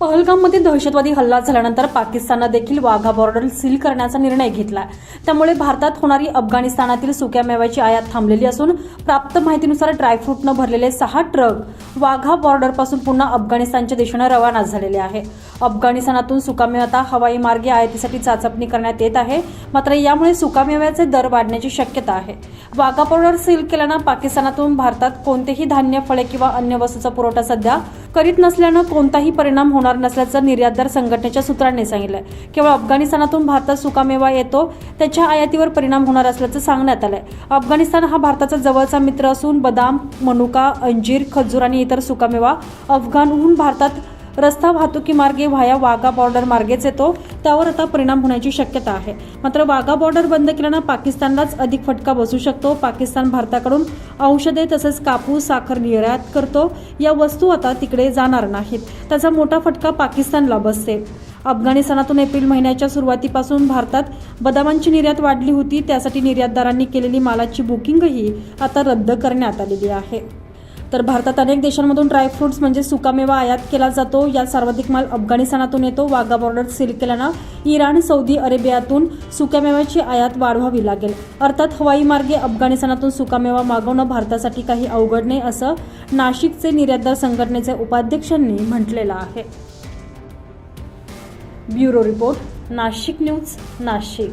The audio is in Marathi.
पहलगाममध्ये दहशतवादी हल्ला झाल्यानंतर पाकिस्ताननं देखील वाघा बॉर्डर सील करण्याचा निर्णय घेतला त्यामुळे भारतात होणारी अफगाणिस्तानातील सुक्या मेव्याची आयात थांबलेली असून प्राप्त माहितीनुसार ड्रायफ्रूटनं भरलेले सहा ट्रक वाघा बॉर्डरपासून पुन्हा अफगाणिस्तानच्या दिशेनं रवाना झालेले आहे. अफगाणिस्तानातून सुकामेवा आता हवाई मार्गे आयातीसाठी चाचपणी करण्यात येत आहे. मात्र यामुळे सुकामेव्याचे दर वाढण्याची शक्यता आहे. वाघा बॉर्डर सील केल्यानं पाकिस्तानातून भारतात कोणतेही धान्य फळे किंवा अन्य वस्तूचा पुरवठा सध्या करीत नसल्यानं कोणताही परिणाम होणार नसल्याचं निर्यातदार संघटनेच्या सूत्रांनी सांगितलं केवळ अफगाणिस्तानातून भारतात सुकामेवा येतो त्याच्या आयातीवर परिणाम होणार असल्याचं सांगण्यात आलंय. अफगाणिस्तान हा भारताचा जवळचा मित्र असून बदाम मनुका अंजीर खजूर आणि इतर सुकामेवा. अफगाणहून भारतात रस्ता वाहतुकी मार्गे व्हाया वाघा बॉर्डर मार्गेच येतो. त्यावर आता परिणाम होण्याची शक्यता आहे. मात्र वाघा बॉर्डर बंद केल्यानं पाकिस्तानलाच अधिक फटका बसू शकतो. पाकिस्तान भारताकडून औषधे तसेच कापूस साखर निर्यात करतो. या वस्तू आता तिकडे जाणार नाहीत. त्याचा मोठा फटका पाकिस्तानला बसते. अफगाणिस्तानातून एप्रिल महिन्याच्या सुरुवातीपासून भारतात बदामांची निर्यात वाढली होती. त्यासाठी निर्यातदारांनी केलेली मालाची बुकिंगही आता रद्द करण्यात आलेली आहे. तर भारतात अनेक देशांमधून ड्रायफ्रुट्स म्हणजे सुकामेवा आयात केला जातो. यात सर्वाधिक माल अफगाणिस्तानातून येतो. वाघा बॉर्डर सील केल्यानं इराण सौदी अरेबियातून सुकामेव्याची आयात वाढवावी लागेल. अर्थात हवाई मार्गे अफगाणिस्तानातून सुकामेवा मागवणं भारतासाठी काही अवघड नाही असं नाशिकचे निर्यातदार संघटनेचे उपाध्यक्षांनी म्हटलेलं आहे. Bureau report Nashik news Nashik.